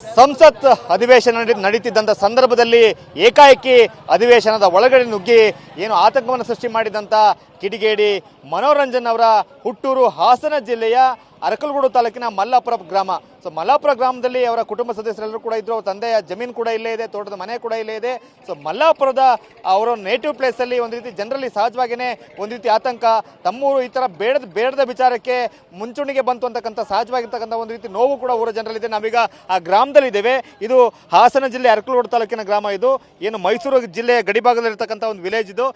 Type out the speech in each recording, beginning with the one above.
ಸಂಸತ್ ಅಧಿವೇಶನ ನಡಿ- ನಡೀತಿದ್ದಂಥ ಸಂದರ್ಭದಲ್ಲಿ ಏಕಾಏಕಿ ಅಧಿವೇಶನದ ಒಳಗಡೆ ನುಗ್ಗಿ ಏನು ಆತಂಕವನ್ನು ಸೃಷ್ಟಿ ಮಾಡಿದಂಥ ಕಿಡಿಗೇಡಿ ಮನೋರಂಜನ್ ಅವರ ಹುಟ್ಟೂರು ಹಾಸನ ಜಿಲ್ಲೆಯ ಅರಕಲಗೂಡು ತಾಲೂಕಿನ ಮಲ್ಲಾಪುರ ಗ್ರಾಮ. ಸೊ ಮಲ್ಲಾಪುರ ಗ್ರಾಮದಲ್ಲಿ ಅವರ ಕುಟುಂಬ ಸದಸ್ಯರೆಲ್ಲರೂ ಕೂಡ ಇದ್ರು. ಅವ್ರ ತಂದೆಯ ಜಮೀನು ಕೂಡ ಇಲ್ಲೇ ಇದೆ, ತೋಟದ ಮನೆ ಕೂಡ ಇಲ್ಲೇ ಇದೆ. ಸೊ ಮಲ್ಲಾಪುರದ ಅವರ ನೇಟಿವ್ ಪ್ಲೇಸಲ್ಲಿ ಒಂದು ರೀತಿ ಜನರಲ್ಲಿ ಸಹಜವಾಗಿಯೇ ಒಂದು ರೀತಿ ಆತಂಕ, ತಮ್ಮೂರು ಈ ಥರ ಬೇಡದ ಬೇಡದ ವಿಚಾರಕ್ಕೆ ಮುಂಚೂಣಿಗೆ ಬಂತು ಅಂತಕ್ಕಂಥ, ಸಹಜವಾಗಿರ್ತಕ್ಕಂಥ ಒಂದು ರೀತಿ ನೋವು ಕೂಡ ಊರ ಜನರಲ್ಲಿದೆ. ನಾವೀಗ ಆ ಗ್ರಾಮದಲ್ಲಿ ಇದ್ದೇವೆ. ಇದು ಹಾಸನ ಜಿಲ್ಲೆ ಅರಕಲಗೂಡು ತಾಲೂಕಿನ ಗ್ರಾಮ ಇದು. ಏನು ಮೈಸೂರು ಜಿಲ್ಲೆಯ ಗಡಿಭಾಗದಲ್ಲಿರ್ತಕ್ಕಂಥ ಒಂದು ವಿಲೇಜ್ ಇದು.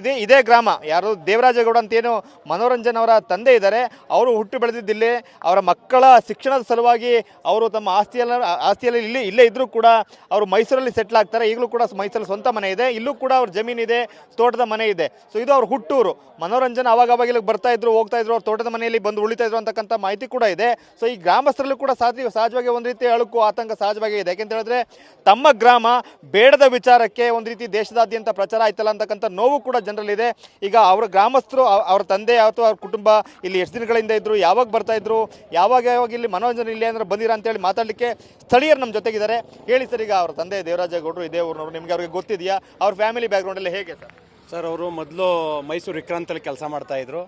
ಇದೇ ಇದೇ ಗ್ರಾಮ. ಯಾರು ದೇವರಾಜೇಗೌಡ ಅಂತ ಏನು ಮನೋರಂಜನ್ ಅವರ ತಂದೆ ಇದ್ದಾರೆ. ಅವರು ಹುಟ್ಟು ಬೆಳೆದಿದ್ದಿಲ್ಲಿ. ಅವರ ಮಕ್ಕಳ ಶಿಕ್ಷಣದ ಸಲುವಾಗಿ ಅವರು ತಮ್ಮ ಆಸ್ತಿಯಲ್ಲ, ಆಸ್ತಿಯಲ್ಲಿ ಇಲ್ಲಿ, ಇಲ್ಲೇ ಇದ್ದರೂ ಕೂಡ ಅವರು ಮೈಸೂರಲ್ಲಿ ಸೆಟ್ಲ್ ಆಗ್ತಾರೆ. ಈಗಲೂ ಕೂಡ ಮೈಸೂರಲ್ಲಿ ಸ್ವಂತ ಮನೆ ಇದೆ. ಇಲ್ಲೂ ಕೂಡ ಅವ್ರ ಜಮೀನಿದೆ ತೋಟದ ಮನೆ ಇದೆ. ಸೊ ಇದು ಅವ್ರ ಹುಟ್ಟೂರು. ಮನೋರಂಜನೆ ಅವಾಗ ಅವಾಗ ಇಲ್ಲಿಗೆ ಬರ್ತಾ ಇದ್ರು, ಹೋಗ್ತಾ ಇದ್ರು, ಅವ್ರ ತೋಟದ ಮನೆಯಲ್ಲಿ ಬಂದು ಉಳಿತಾ ಇದ್ರು ಅಂತಕ್ಕಂಥ ಮಾಹಿತಿ ಕೂಡ ಇದೆ. ಸೊ ಈ ಗ್ರಾಮಸ್ಥರಲ್ಲೂ ಕೂಡ ಸಾಧ್ಯ, ಸಹಜವಾಗಿ ಒಂದು ರೀತಿ ಅಳುಕು, ಆತಂಕ ಸಹಜವಾಗಿ ಇದೆ. ಯಾಕೆಂತ ಹೇಳಿದ್ರೆ ತಮ್ಮ ಗ್ರಾಮ ಬೇಡದ ವಿಚಾರಕ್ಕೆ ಒಂದು ರೀತಿ ದೇಶದಾದ್ಯಂತ ಪ್ರಚಾರ ಆಯ್ತಲ್ಲ ಅಂತಕ್ಕಂಥ ನೋವು ಕೂಡ ಜನರಲ್ಲಿದೆ. ಈಗ ಅವರ ಗ್ರಾಮಸ್ಥರು ಅವ್ರ ತಂದೆ ಅಥವಾ ಅವ್ರ ಕುಟುಂಬ ಇಲ್ಲಿ ಎಷ್ಟು ದಿನಗಳಿಂದ ಇದ್ರು, ಯಾವಾಗ ಬರ್ತಾ ಇದ್ರು, ಯಾವಾಗ ಯಾವಾಗ ಇಲ್ಲಿ ಮನೋರಂಜನೆ ಇಲ್ಲಿ ಅಂದ್ರೆ ಬಂದಿರ ಅಂತೇಳಿ ಮಾತಾಡಲಿಕ್ಕೆ ಸ್ಥಳೀಯರು ನಮ್ಮ ಜೊತೆಗಿದ್ದಾರೆ. ಹೇಳಿ ಸರ್, ಈಗ ಅವ್ರ ತಂದೆ ದೇವರಾಜೇಗೌಡರು ಇದೇ ಊರಿನವರು, ನಿಮಗೆ ಅವ್ರಿಗೆ ಗೊತ್ತಿದೆಯಾ? ಅವ್ರ ಫ್ಯಾಮಿಲಿ ಬ್ಯಾಕ್ಗ್ರೌಂಡಲ್ಲಿ ಹೇಗೆ ಸರ್? ಸರ್, ಅವರು ಮೊದಲು ಮೈಸೂರು ವಿಕ್ರಾಂತಲ್ಲಿ ಕೆಲಸ ಮಾಡ್ತಾಯಿದ್ರು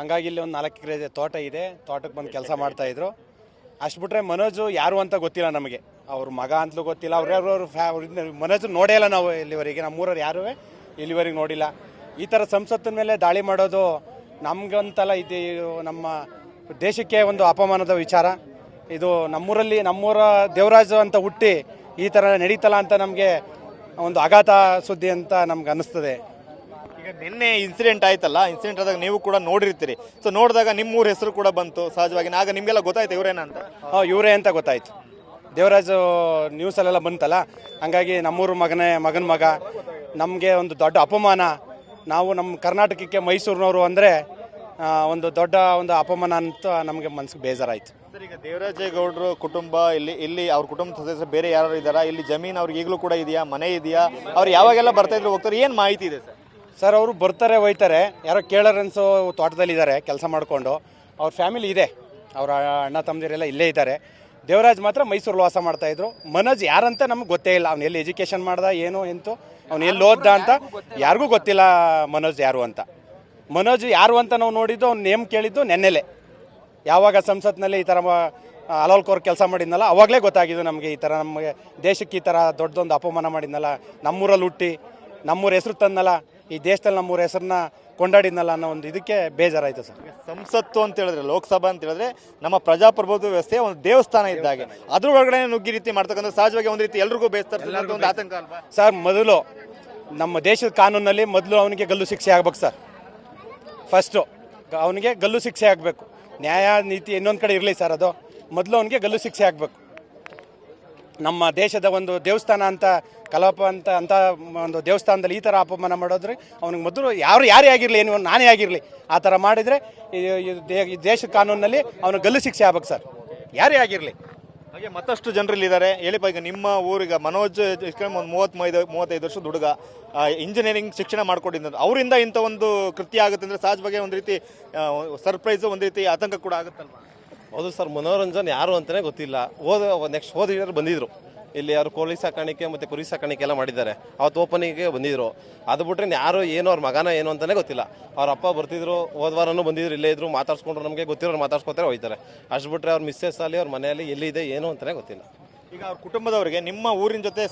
ಹಂಗಾಗಿ ಇಲ್ಲಿ ಒಂದು ನಾಲ್ಕು ಎಕರೆ ತೋಟ ಇದೆ. ತೋಟಕ್ಕೆ ಬಂದು ಕೆಲಸ ಮಾಡ್ತಾಯಿದ್ರು ಅಷ್ಟು ಬಿಟ್ರೆ ಮನೋಜು ಯಾರು ಅಂತ ಗೊತ್ತಿಲ್ಲ ನಮಗೆ. ಅವ್ರ ಮಗ ಅಂತಲೂ ಗೊತ್ತಿಲ್ಲ. ಅವ್ರ್ಯಾರು ಫ್ಯಾ ಮನೋಜು ನೋಡೇ ಇಲ್ಲ ನಾವು ಇಲ್ಲಿವರೆಗೆ. ನಮ್ಮೂರವ್ರು ಯಾರೂ ಇಲ್ಲಿವರೆಗೆ ನೋಡಿಲ್ಲ. ಈ ಥರ ಸಂಸತ್ತಿನ ಮೇಲೆ ದಾಳಿ ಮಾಡೋದು ನಮಗಂತಲ್ಲ ಇದು ನಮ್ಮ ದೇಶಕ್ಕೆ ಒಂದು ಅಪಮಾನದ ವಿಚಾರ. ಇದು ನಮ್ಮೂರಲ್ಲಿ ನಮ್ಮೂರ ದೇವರಾಜು ಅಂತ ಹುಟ್ಟಿ ಈ ಥರ ನಡೀತಲ್ಲ ಅಂತ ನಮಗೆ ಒಂದು ಆಘಾತ ಸುದ್ದಿ ಅಂತ ನಮ್ಗೆ ಅನ್ನಿಸ್ತದೆ. ಈಗ ನಿನ್ನೆ ಇನ್ಸಿಡೆಂಟ್ ಆಯ್ತಲ್ಲ ಇನ್ಸಿಡೆಂಟ್ ಆದಾಗ ನೀವು ಕೂಡ ನೋಡಿರ್ತೀರಿ. ಸೊ ನೋಡಿದಾಗ ನಿಮ್ಮೂರ ಹೆಸರು ಕೂಡ ಬಂತು ಸಹಜವಾಗಿ. ಆಗ ನಿಮಗೆಲ್ಲ ಗೊತ್ತಾಯ್ತು ಇವರೇನ ಅಂತ? ಹಾಂ ಇವರೇ ಅಂತ ಗೊತ್ತಾಯ್ತು. ದೇವರಾಜು ನ್ಯೂಸಲ್ಲೆಲ್ಲ ಬಂತಲ್ಲ ಹಂಗಾಗಿ ನಮ್ಮೂರು ಮಗನೇ ಮಗನ ಮಗ. ನಮಗೆ ಒಂದು ದೊಡ್ಡ ಅಪಮಾನ. ನಾವು ನಮ್ಮ ಕರ್ನಾಟಕಕ್ಕೆ ಮೈಸೂರಿನವರು ಅಂದರೆ ಒಂದು ದೊಡ್ಡ ಒಂದು ಅಪಮಾನ ಅಂತ ನಮಗೆ ಮನಸ್ಸಿಗೆ ಬೇಜಾರಾಯಿತು. ಸರ್, ಈಗ ದೇವರಾಜೇಗೌಡರು ಕುಟುಂಬ, ಇಲ್ಲಿ ಇಲ್ಲಿ ಅವ್ರ ಕುಟುಂಬ ಸದಸ್ಯರು ಬೇರೆ ಯಾರು ಇದ್ದಾರಾ? ಇಲ್ಲಿ ಜಮೀನು ಅವ್ರಿಗೆ ಈಗಲೂ ಕೂಡ ಇದೆಯಾ? ಮನೆ ಇದೆಯಾ? ಅವ್ರು ಯಾವಾಗೆಲ್ಲ ಬರ್ತಾ ಇದ್ರು ಹೋಗ್ತಾರೆ? ಏನು ಮಾಹಿತಿ ಇದೆ ಸರ್? ಸರ್, ಅವರು ಬರ್ತಾರೆ ಒಯ್ತಾರೆ ಯಾರೋ ಕೇಳರನ್ಸು ತೋಟದಲ್ಲಿದ್ದಾರೆ, ಕೆಲಸ ಮಾಡಿಕೊಂಡು. ಅವ್ರ ಫ್ಯಾಮಿಲಿ ಇದೆ. ಅವರ ಅಣ್ಣ ತಮ್ಮದಿರೆಲ್ಲ ಇಲ್ಲೇ ಇದ್ದಾರೆ. ದೇವರಾಜ್ ಮಾತ್ರ ಮೈಸೂರಲ್ಲಿ ವಾಸ ಮಾಡ್ತಾ ಇದ್ರು. ಮನೋಜ್ ಯಾರಂತ ನಮ್ಗೆ ಗೊತ್ತೇ ಇಲ್ಲ. ಅವ್ನು ಎಲ್ಲಿ ಎಜುಕೇಷನ್ ಮಾಡ್ದ, ಏನು, ಎಂತು? ಅವ್ನು ಎಲ್ಲಿ ಓದ್ದ ಅಂತ ಯಾರಿಗೂ ಗೊತ್ತಿಲ್ಲ ಮನೋಜ್ ಯಾರು ಅಂತ. ಮನೋಜ್ ಯಾರು ಅಂತ ನಾವು ನೋಡಿದ್ದು, ಅವ್ನು ನೇಮ್ ಕೇಳಿದ್ದು ನೆನ್ನೆಲೆ. ಯಾವಾಗ ಸಂಸತ್ನಲ್ಲಿ ಈ ಥರ ಅಲೋಲ್ಕೋರ್ ಕೆಲಸ ಮಾಡಿದ್ನಲ್ಲ ಅವಾಗಲೇ ಗೊತ್ತಾಗಿದೆ ನಮಗೆ ಈ ಥರ ನಮಗೆ ದೇಶಕ್ಕೆ ಈ ಥರ ದೊಡ್ಡದೊಂದು ಅಪಮಾನ ಮಾಡಿದ್ನಲ್ಲ ನಮ್ಮೂರಲ್ಲಿ ಹುಟ್ಟಿ ನಮ್ಮೂರ ಹೆಸರು ತಂದಲ್ಲ ಈ ದೇಶದಲ್ಲಿ ನಮ್ಮೂರ ಹೆಸರನ್ನ ಕೊಂಡಾಡಿದ್ನಲ್ಲ ಅನ್ನೋ ಒಂದು ಇದಕ್ಕೆ ಬೇಜಾರಾಯಿತು ಸರ್. ಸಂಸತ್ತು ಅಂತ ಹೇಳಿದ್ರೆ ಲೋಕಸಭಾ ಅಂತ ಹೇಳಿದ್ರೆ ನಮ್ಮ ಪ್ರಜಾಪ್ರಭುತ್ವ ವ್ಯವಸ್ಥೆ ಒಂದು ದೇವಸ್ಥಾನ ಇದ್ದಾಗೆ ಅದ್ರ ಒಳಗಡೆ ನುಗ್ಗಿ ರೀತಿ ಮಾಡ್ತಕ್ಕಂಥ ಸಹಜವಾಗಿ ಒಂದು ರೀತಿ ಎಲ್ರಿಗೂ ಬೇಯಿಸ್ತಾರೆ ಒಂದು ಆತಂಕ ಅಲ್ವಾ? ಸರ್ ಮೊದಲು ನಮ್ಮ ದೇಶದ ಕಾನೂನಲ್ಲಿ ಮೊದಲು ಅವನಿಗೆ ಗಲ್ಲು ಶಿಕ್ಷೆ ಆಗ್ಬೇಕು ಸರ್. ಫಸ್ಟು ಅವನಿಗೆ ಗಲ್ಲು ಶಿಕ್ಷೆ ಆಗಬೇಕು. ನ್ಯಾಯ ನೀತಿ ಇನ್ನೊಂದು ಕಡೆ ಇರಲಿ ಸರ್ ಅದು. ಮೊದಲು ಅವನಿಗೆ ಗಲ್ಲು ಶಿಕ್ಷೆ ಆಗಬೇಕು. ನಮ್ಮ ದೇಶದ ಒಂದು ದೇವಸ್ಥಾನ ಅಂತ, ಕಲಾಪ ಅಂತ ಅಂತ ಒಂದು ದೇವಸ್ಥಾನದಲ್ಲಿ ಈ ಥರ ಅಪಮಾನ ಮಾಡೋದ್ರೆ ಅವ್ನಿಗೆ ಮೊದಲು ಯಾರು ಯಾರೇ ಆಗಿರಲಿ, ಏನು ನಾನೇ ಆಗಿರಲಿ, ಆ ಥರ ಮಾಡಿದರೆ ಈ ದೇಶದ ಕಾನೂನಿನಲ್ಲಿ ಅವನಿಗೆ ಗಲ್ಲು ಶಿಕ್ಷೆ ಆಗ್ಬೇಕು ಸರ್. ಯಾರೇ ಆಗಿರಲಿ. ಹಾಗೆ ಮತ್ತಷ್ಟು ಜನರಲ್ಲಿ ಇದ್ದಾರೆ ಹೇಳಿಪ್ಪ ಈಗ ನಿಮ್ಮ ಊರಿಗ ಮನೋಜ್ ಒಂದು ಮೂವತ್ತೈದು ಮೂವತ್ತೈದು ವರ್ಷದ ಹುಡುಗ ಇಂಜಿನಿಯರಿಂಗ್ ಶಿಕ್ಷಣ ಮಾಡ್ಕೊಂಡಿದ್ದ. ಅವರಿಂದ ಇಂಥ ಒಂದು ಕೃತ್ಯ ಆಗುತ್ತೆ ಅಂದರೆ ಸಹಜವಾಗಿ ಒಂದು ರೀತಿ ಸರ್ಪ್ರೈಸ್ ಒಂದು ರೀತಿ ಆತಂಕ ಕೂಡ ಆಗುತ್ತಲ್ವಾ? ಹೌದು ಸರ್, ಮನೋರಂಜನ್ ಯಾರು ಅಂತಲೇ ಗೊತ್ತಿಲ್ಲ. ಹೋದ ನೆಕ್ಸ್ಟ್ ಹೋದ ಇಯರ್ ಬಂದಿದ್ರು. ಇಲ್ಲಿ ಯಾರು ಕೋಳಿ ಸಾಕಾಣಿಕೆ ಮತ್ತು ಕುರಿ ಸಾಕಾಣಿಕೆ ಎಲ್ಲ ಮಾಡಿದ್ದಾರೆ. ಅವತ್ತು ಓಪನಿಂಗ್ಗೆ ಬಂದಿದ್ರು. ಅದು ಬಿಟ್ರೆ ಯಾರು ಏನು ಅವ್ರ ಮಗನ ಏನು ಅಂತಲೇ ಗೊತ್ತಿಲ್ಲ. ಅವ್ರ ಅಪ್ಪ ಬರ್ತಿದ್ರು, ಹೋದ ಬಂದಿದ್ರು, ಇಲ್ಲೇ ಇದ್ರು, ಮಾತಾಡ್ಸ್ಕೊಂಡ್ರು ನಮಗೆ, ಗೊತ್ತಿರೋರು ಮಾತಾಡ್ಸ್ಕೊತಾರೆ ಹೋಯ್ತಾರೆ. ಅಷ್ಟು ಬಿಟ್ರೆ ಅವ್ರ ಮಿಸ್ಸಸ್ ಅಲ್ಲಿ ಅವ್ರ ಮನೆಯಲ್ಲಿ ಎಲ್ಲಿದೆ, ಏನು ಅಂತಲೇ ಗೊತ್ತಿಲ್ಲ. ಈಗ ಅವ್ರ ಕುಟುಂಬದವರಿಗೆ ನಿಮ್ಮ ಊರಿನ ಜೊತೆ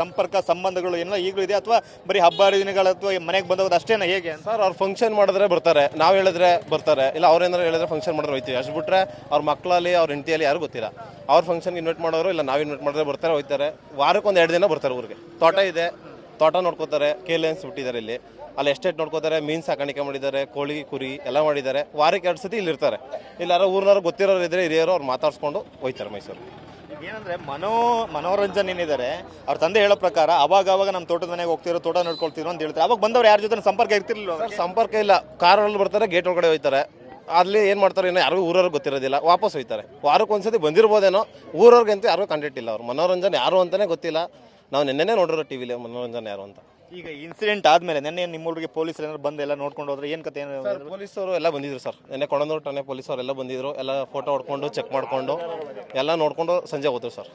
ಸಂಪರ್ಕ, ಸಂಬಂಧಗಳು ಏನೋ ಈಗಲೂ ಇದೆ ಅಥವಾ ಬರೀ ಹಬ್ಬ ಹರಿದಿನಗಳು ಅಥವಾ ಮನೆಗೆ ಬಂದಾಗ ಅಷ್ಟೇನ ಹೇಗೆ ಸರ್, ಅವ್ರು ಫಂಕ್ಷನ್ ಮಾಡಿದ್ರೆ ಬರ್ತಾರೆ. ನಾವು ಹೇಳಿದ್ರೆ ಬರ್ತಾರೆ. ಇಲ್ಲ ಅವ್ರೇನಾರು ಹೇಳಿದ್ರೆ ಫಂಕ್ಷನ್ ಮಾಡಿದ್ರೆ ಹೋಯ್ತೀವಿ. ಅಷ್ಟು ಬಿಟ್ಟರೆ ಅವ್ರ ಮಕ್ಕಳಲ್ಲಿ ಅವ್ರ ಹೆಂಡತಿಯಲ್ಲಿ ಯಾರು ಗೊತ್ತಿಲ್ಲ. ಅವ್ರ ಫಂಕ್ಷನ್ಗೆ ಇನ್ವೈಟ್ ಮಾಡೋರು ಇಲ್ಲ, ನಾವು ಇನ್ವೈಟ್ ಮಾಡಿದ್ರೆ ಬರ್ತಾರೆ, ಹೋಯ್ತಾರೆ. ವಾರಕ್ಕೆ ಒಂದು ಎರಡು ದಿನ ಬರ್ತಾರೆ ಊರಿಗೆ. ತೋಟ ಇದೆ. ತೋಟ ನೋಡ್ಕೋತಾರೆ. ಕೇಲೆನ್ಸ್ ಬಿಟ್ಟಿದ್ದಾರೆ ಇಲ್ಲಿ. ಅಲ್ಲಿ ಎಸ್ಟೇಟ್ ನೋಡ್ಕೋತಾರೆ. ಮೀನು ಸಾಕಾಣಿಕೆ ಮಾಡಿದ್ದಾರೆ. ಕೋಳಿ, ಕುರಿ ಎಲ್ಲ ಮಾಡಿದ್ದಾರೆ. ವಾರಕ್ಕೆ ಎರಡು ಸತಿ ಇಲ್ಲಿ ಇರ್ತಾರೆ ಇಲ್ಲಾರ ಊರಿನವ್ರು ಗೊತ್ತಿರೋರು ಇದ್ರೆ ಹಿರಿಯರು ಅವ್ರು ಮಾತಾಡಿಸ್ಕೊಂಡು ಹೋಯ್ತಾರೆ ಮೈಸೂರು ಏನಂದ್ರೆ ಮನೋ ಮನೋರಂಜನ್ ಏನಿದ್ದಾರೆ, ಅವ್ರ ತಂದೆ ಹೇಳೋ ಪ್ರಕಾರ ಅವಾಗ ಅವಾಗ ನಮ್ಮ ತೋಟದ ಮನೆಗೆ ಹೋಗ್ತಿರೋ ತೋಟ ನೋಡ್ಕೊಳ್ತಿರೋ ಅಂತ ಹೇಳ್ತಾರೆ. ಅವಾಗ ಬಂದವ್ರು ಯಾರ ಜೊತೆ ಸಂಪರ್ಕ ಇರ್ತಿರ್ಲಿಲ್ಲ ಸಂಪರ್ಕ ಇಲ್ಲ. ಕಾರಲ್ಲಿ ಬರ್ತಾರೆ, ಗೇಟ್ ಒಳಗಡೆ ಹೋಯ್ತಾರೆ. ಅಲ್ಲಿ ಏನು ಮಾಡ್ತಾರೆ ಏನೋ ಯಾರಿಗೂ ಊರವ್ರಿಗೆ ಗೊತ್ತಿರೋದಿಲ್ಲ. ವಾಪಸ್ ಹೋಯ್ತಾರೆ. ವಾರಕ್ಕೆ ಒಂದ್ಸತಿ ಬಂದಿರ್ಬೋದೇನೋ, ಊರವ್ರಿಗಂತೂ ಯಾರಿಗೂ ಕಂಡಿಟ್ಟಿಲ್ಲ ಅವ್ರು ಮನೋರಂಜನೆ ಯಾರು ಅಂತಲೇ ಗೊತ್ತಿಲ್ಲ. ನಾವು ನಿನ್ನೆನೇ ನೋಡಿರೋ ಟಿ ವಿಲಿ ಮನೋರಂಜನೆ ಯಾರು ಅಂತ. ಈಗ ಇನ್ಸಿಡೆಂಟ್ ಆದ್ಮೇಲೆ ನೆನ್ನೆ ನಿಮ್ಮ ಹುಡುಗಿ ಪೊಲೀಸರು ಏನಾದ್ರು ಬಂದು ಎಲ್ಲ ನೋಡ್ಕೊಂಡು ಹೋದ್ರೆ ಏನು ಕತೆ ಏನು ಸರ್ ಪೊಲೀಸರು ಎಲ್ಲ ಬಂದಿದ್ರು ಸರ್. ನಿನ್ನೆ ಕೊಡಂದೂರು ಠಾಣೆ ಪೊಲೀಸರು ಎಲ್ಲ ಬಂದಿದ್ರು. ಎಲ್ಲ ಫೋಟೋ ಹೊಡ್ಕೊಂಡು ಚೆಕ್ ಮಾಡ್ಕೊಂಡು ಎಲ್ಲ ನೋಡ್ಕೊಂಡು ಸಂಜೆ ಹೋದ್ರು ಸರ್.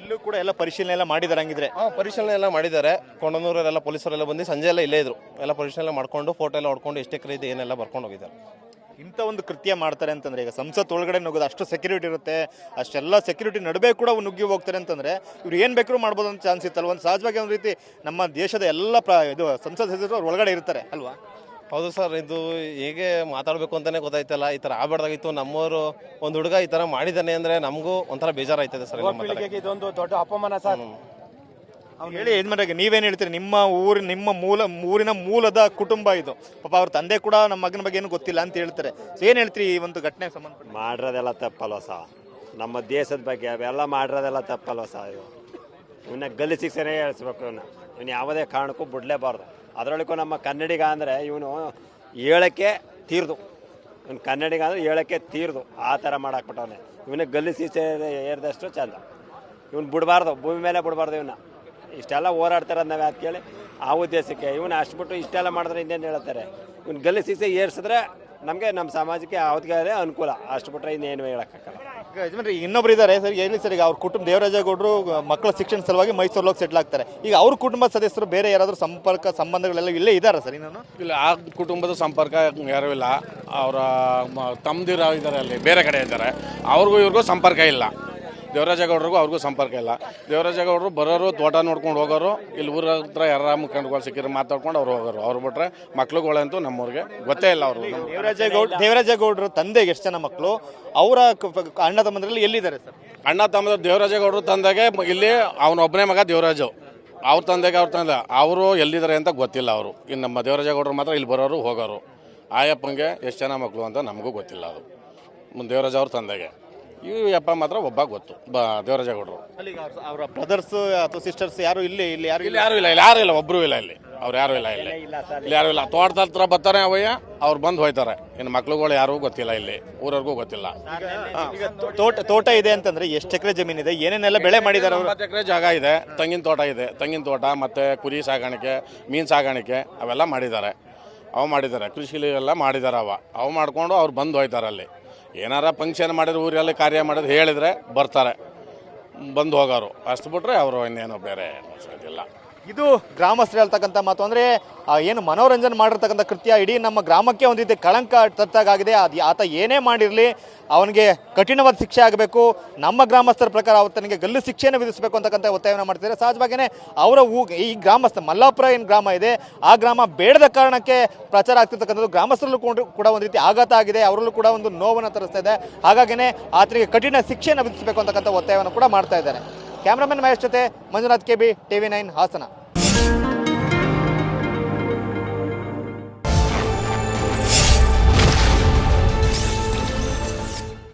ಇಲ್ಲೂ ಕೂಡ ಎಲ್ಲ ಪರಿಶೀಲನೆ ಎಲ್ಲ ಮಾಡಿದಾರೆ ಹಂಗಿದ್ರೆ? ಹಾಂ ಪರಿಶೀಲನೆ ಎಲ್ಲ ಮಾಡಿದ್ದಾರೆ. ಕೊಂಡನೂರೆಲ್ಲ ಪೊಲೀಸರೆಲ್ಲ ಬಂದು ಸಂಜೆ ಎಲ್ಲ ಇಲ್ಲೇ ಇದ್ರು. ಎಲ್ಲ ಪರಿಶೀಲನೆ ಮಾಡ್ಕೊಂಡು ಫೋಟೋ ಎಲ್ಲ ಹೊಡ್ಕೊಂಡು ಎಷ್ಟೇ ಇದೆ ಏನೆಲ್ಲ ಬರ್ಕೊಂಡು ಹೋಗಿದ್ದಾರೆ. ಇಂಥ ಒಂದು ಕೃತ್ಯ ಮಾಡ್ತಾರೆ ಅಂತಂದ್ರೆ ಈಗ ಸಂಸತ್ ಒಳಗಡೆ ನುಗ್ಗೋದು ಅಷ್ಟು ಸೆಕ್ಯೂರಿಟಿ ಇರುತ್ತೆ ಅಷ್ಟೆಲ್ಲ ಸೆಕ್ಯೂರಿಟಿ ನಡುವೆ ಕೂಡ ಅವ್ರು ನುಗ್ಗಿ ಹೋಗ್ತಾರೆ ಅಂತಂದ್ರೆ ಇವ್ರು ಏನು ಬೇಕಾದ್ರೂ ಮಾಡ್ಬೋದು ಅಂತ ಚಾನ್ಸ್ ಇತ್ತಲ್ಲ ಒಂದು ಸಹಜವಾಗಿ ಒಂದು ರೀತಿ ನಮ್ಮ ದೇಶದ ಎಲ್ಲ ಪ್ರ ಇದು ಸಂಸತ್ ಸದಸ್ಯರು ಅವ್ರ ಒಳಗಡೆ ಇರ್ತಾರೆ ಅಲ್ವಾ? ಹೌದು ಸರ್ ಇದು ಹೇಗೆ ಮಾತಾಡಬೇಕು ಅಂತಲೇ ಗೊತ್ತಾಯ್ತಲ್ಲ ಈ ಥರ ಆಗ್ಬಾರ್ದಾಗಿತ್ತು ನಮ್ಮವರು ಒಂದು ಹುಡುಗ ಈ ಥರ ಮಾಡಿದ್ದಾನೆ ಅಂದರೆ ನಮಗೂ ಒಂಥರ ಬೇಜಾರಾಯ್ತದೆ ಸರ್. ಇದೊಂದು ದೊಡ್ಡ ಅಪಮಾನ ಸರ್. ಹೇಳಿ ಯಜಮಾನ್ರಿಗೆ, ನೀವೇನು ಹೇಳ್ತೀರಿ? ನಿಮ್ಮ ಊರು, ನಿಮ್ಮ ಮೂಲ, ಊರಿನ ಮೂಲದ ಕುಟುಂಬ ಇದು. ಪಾಪ ಅವ್ರ ತಂದೆ ಕೂಡ ನಮ್ಮ ಮಗನ ಬಗ್ಗೆ ಏನು ಗೊತ್ತಿಲ್ಲ ಅಂತ ಹೇಳ್ತಾರೆ. ಏನು ಹೇಳ್ತೀರಿ ಈ ಒಂದು ಘಟನೆ ಸಂಬಂಧಪಟ್ಟ? ಮಾಡಿರೋದೆಲ್ಲ ತಪ್ಪಲ್ವ ಸಹ ನಮ್ಮ ದೇಶದ ಬಗ್ಗೆ ಅವೆಲ್ಲ ಮಾಡಿರೋದೆಲ್ಲ ತಪ್ಪಲ್ವ ಸಹ ಇವು ಇವನ್ನ ಗಲ್ಲಿ ಶಿಕ್ಷೆನೇ ಹೇಳಿಸ್ಬೇಕು ಇವನ್ನ ಇವನು ಯಾವುದೇ ಕಾರಣಕ್ಕೂ ಬಿಡಲೇಬಾರ್ದು. ಅದರೊಳಗೂ ನಮ್ಮ ಕನ್ನಡಿಗ ಅಂದರೆ ಇವನು ಹೇಳಕ್ಕೆ ತೀರ್ದು. ಇವನು ಕನ್ನಡಿಗ ಅಂದರೆ ಹೇಳಕ್ಕೆ ತೀರ್ದು. ಆ ಥರ ಮಾಡಾಕ್ಬಿಟ್ಟವನೆ. ಇವನಿಗೆ ಗಲ್ಲಿ ಶಿಕ್ಷೆ ಏರಿದಷ್ಟು ಚಂದ. ಇವನು ಬಿಡಬಾರ್ದು. ಭೂಮಿ ಮೇಲೆ ಬಿಡಬಾರ್ದು ಇವನ್ನ ಇಷ್ಟೆಲ್ಲ ಹೋರಾಡ್ತಾರೆ ನಾವು ಯಾಕೆ ಕೇಳಿ ಆ ಉದ್ದೇಶಕ್ಕೆ ಇವನು ಅಷ್ಟು ಬಿಟ್ಟು ಇಷ್ಟೆಲ್ಲ ಮಾಡಿದ್ರೆ ಇನ್ನೇನು ಹೇಳ್ತಾರೆ? ಇವ್ನು ಗಲ್ಲಿ ಸೀಸೆ ಏರ್ಸಿದ್ರೆ ನಮಗೆ ನಮ್ಮ ಸಮಾಜಕ್ಕೆ ಯಾವ್ದಾದ್ರೆ ಅನುಕೂಲ. ಅಷ್ಟು ಬಿಟ್ರೆ ಇನ್ನೇನು ಹೇಳೋಕ್ಕಾಗಲ್ಲ. ಈಗ ಯಜಮಾನ್ರಿ ಇನ್ನೊಬ್ರು ಇದ್ದಾರೆ ಸರ್ ಏನಿಲ್ಲ ಸರ್ ಈಗ ಅವ್ರ ಕುಟುಂಬ ದೇವರಾಜೇಗೌಡರು ಮಕ್ಕಳ ಶಿಕ್ಷಣ ಸಲುವಾಗಿ ಮೈಸೂರಲ್ಲಿ ಹೋಗಿ ಸೆಟ್ಲ್ ಆಗ್ತಾರೆ. ಈಗ ಅವ್ರ ಕುಟುಂಬದ ಸದಸ್ಯರು ಬೇರೆ ಯಾರಾದರೂ ಸಂಪರ್ಕ ಸಂಬಂಧಗಳೆಲ್ಲ ಇಲ್ಲೇ ಇದ್ದಾರೆ ಸರ್ ಇನ್ನೂ? ಇಲ್ಲ ಆ ಕುಟುಂಬದ ಸಂಪರ್ಕ ಯಾರೂ ಇಲ್ಲ. ಅವರ ತಮ್ಮದಿರ ಇದ್ದಾರೆ ಅಲ್ಲಿ ಬೇರೆ ಕಡೆ ಇದ್ದಾರೆ ಅವ್ರಿಗೂ ಇವ್ರಿಗೂ ಸಂಪರ್ಕ ಇಲ್ಲ. ದೇವರಾಜೇಗೌಡರಿಗೂ ಅವ್ರಿಗೂ ಸಂಪರ್ಕ ಇಲ್ಲ. ದೇವರಾಜೇಗೌಡರು ಬರೋರು ತೋಟ ನೋಡ್ಕೊಂಡು ಹೋಗೋರು ಇಲ್ಲಿ ಊರ ಹತ್ರ ಯಾರ ಮುಖಂಡಗಳು ಸಿಕ್ಕಿದ್ರೆ ಮಾತಾಡ್ಕೊಂಡು ಅವ್ರು ಹೋಗೋರು. ಅವ್ರು ಬಿಟ್ರೆ ಮಕ್ಳುಗಳಂತೂ ನಮ್ಮವ್ರಿಗೆ ಗೊತ್ತೇ ಇಲ್ಲ ಅವರು. ದೇವರಾಜೇಗೌಡ ದೇವರಾಜೇಗೌಡರು ತಂದೆಗೆ ಎಷ್ಟು ಜನ ಮಕ್ಕಳು ಅವರ ಅಣ್ಣ ತಮ್ಮಂದ್ರಲ್ಲಿ ಎಲ್ಲಿದ್ದಾರೆ ಸರ್? ಅಣ್ಣ ತಮ್ಮದ ದೇವರಾಜೇಗೌಡರು ತಂದೆಗೆ ಇಲ್ಲಿ ಅವನೊಬ್ಬನೇ ಮಗ ದೇವರಾಜು. ಅವ್ರ ತಂದೆಗೆ ಅವ್ರ ತಂದೆ. ಅವರು ಎಲ್ಲಿದ್ದಾರೆ ಅಂತ ಗೊತ್ತಿಲ್ಲ ಅವರು. ಇನ್ನು ನಮ್ಮ ದೇವರಾಜೇಗೌಡರು ಮಾತ್ರ ಇಲ್ಲಿ ಬರೋರು ಹೋಗೋರು. ಆಯಪ್ಪಂಗೆ ಎಷ್ಟು ಜನ ಮಕ್ಕಳು ಅಂತ ನಮಗೂ ಗೊತ್ತಿಲ್ಲ ಅದು. ಮುಂದೆ ದೇವರಾಜ ಅವ್ರ ತಂದೆಗೆ. ಈ ಅಪ್ಪ ಮಾತ್ರ ಒಬ್ಬ ಗೊತ್ತು ಬ ದೇವರಾಜೇಗೌಡರು. ಅಲ್ಲಿ ಈಗ ಅವ್ರ- ಅವರ ಬ್ರದರ್ಸ್ ಅಥವಾ ಸಿಸ್ಟರ್ಸ್ ಯಾರು ಇಲ್ಲಿ ಇಲ್ಲಿ ಯಾರು ಇಲ್ಲಿ ಯಾರು ಇಲ್ಲ ಇಲ್ಲಿ ಯಾರು ಇಲ್ಲ ಒಬ್ಬರು ಇಲ್ಲ ಇಲ್ಲಿ. ಅವ್ರು ಯಾರು ಇಲ್ಲ ಇಲ್ಲಿ. ಇಲ್ಲಿ ಯಾರು ಇಲ್ಲ. ತೋಟದ ಹತ್ರ ಬರ್ತಾರೆ ಅವಯ್ಯ ಅವ್ರು ಬಂದು ಹೋಯ್ತಾರೆ. ಇನ್ನು ಮಕ್ಳುಗಳು ಯಾರಿಗೂ ಗೊತ್ತಿಲ್ಲ ಇಲ್ಲಿ ಊರವ್ರಿಗೂ ಗೊತ್ತಿಲ್ಲ. ಈಗ ತೋ- ತೋಟ ತೋಟ ಇದೆ ಅಂತಂದ್ರೆ ಎಷ್ಟು ಎಕರೆ ಜಮೀನ್ ಇದೆ? ಏನೇನೆಲ್ಲ ಬೆಳೆ ಮಾಡಿದ್ದಾರೆ ಅವರು? ಒಂಬತ್ತು ಎಕರೆ ಜಾಗ ಇದೆ ತೆಂಗಿನ ತೋಟ ಇದೆ. ತೆಂಗಿನ ತೋಟ ಮತ್ತು ಕುರಿ ಸಾಗಾಣಿಕೆ ಮೀನು ಸಾಗಾಣಿಕೆ ಅವೆಲ್ಲ ಮಾಡಿದ್ದಾರೆ. ಅವು ಮಾಡಿದ್ದಾರೆ ಕೃಷಿಲಿ ಎಲ್ಲ ಮಾಡಿದ್ದಾರೆ ಅವ. ಅವು ಮಾಡ್ಕೊಂಡು ಅವ್ರು ಬಂದು ಹೋಯ್ತಾರೆ ಅಲ್ಲಿ. ಏನಾರ ಫಂಕ್ಷನ್ ಮಾಡಿದ್ರೆ ಊರಲ್ಲಿ ಕಾರ್ಯ ಮಾಡೋದು ಹೇಳಿದರೆ ಬರ್ತಾರೆ. ಬಂದು ಹೋಗೋರು. ಅಷ್ಟು ಬಿಟ್ರೆ ಅವರು ಇನ್ನೇನು ಬೇರೆ ಇದಿಲ್ಲ. ಇದು ಗ್ರಾಮಸ್ಥರು ಹೇಳ್ತಕ್ಕಂಥ ಮಾತು. ಅಂದ್ರೆ ಏನು ಮನೋರಂಜನೆ ಮಾಡಿರ್ತಕ್ಕಂಥ ಕೃತ್ಯ ಇಡೀ ನಮ್ಮ ಗ್ರಾಮಕ್ಕೆ ಒಂದು ರೀತಿ ಕಳಂಕ ತರ್ತಾಗಿದೆ ಅದು ಆತ ಏನೇ ಮಾಡಿರಲಿ, ಅವನಿಗೆ ಕಠಿಣವಾದ ಶಿಕ್ಷೆ ಆಗಬೇಕು. ನಮ್ಮ ಗ್ರಾಮಸ್ಥರ ಪ್ರಕಾರ ಅವತ್ತನಿಗೆ ಗಲ್ಲು ಶಿಕ್ಷೆಯನ್ನು ವಿಧಿಸಬೇಕು ಅಂತಕ್ಕಂಥ ಒತ್ತಾಯವನ್ನು ಮಾಡ್ತಿದ್ದಾರೆ. ಸಹಜವಾಗಿಯೇ ಅವರ ಊ, ಈ ಗ್ರಾಮಸ್ಥ ಮಲ್ಲಾಪುರ ಏನು ಗ್ರಾಮ ಇದೆ, ಆ ಗ್ರಾಮ ಬೇಡದ ಕಾರಣಕ್ಕೆ ಪ್ರಚಾರ ಆಗ್ತಿರ್ತಕ್ಕಂಥದ್ದು ಗ್ರಾಮಸ್ಥರಲ್ಲೂ ಕೂಡ- ಕೂಡ ಒಂದು ರೀತಿ ಆಘಾತ ಆಗಿದೆ. ಅವರಲ್ಲೂ ಕೂಡ ಒಂದು ನೋವನ್ನು ತರಿಸ್ತಾ ಇದೆ. ಹಾಗಾಗಿನೇ ಆತನಿಗೆ ಕಠಿಣ ಶಿಕ್ಷೆಯನ್ನು ವಿಧಿಸಬೇಕು ಅಂತಕ್ಕಂಥ ಒತ್ತಾಯವನ್ನು ಕೂಡ ಮಾಡ್ತಾ ಇದ್ದಾರೆ. ಕ್ಯಾಮ್ರಾಮನ್ ಮಹೇಶ್ ಜೊತೆ Manjunath K B TV nine Hassan.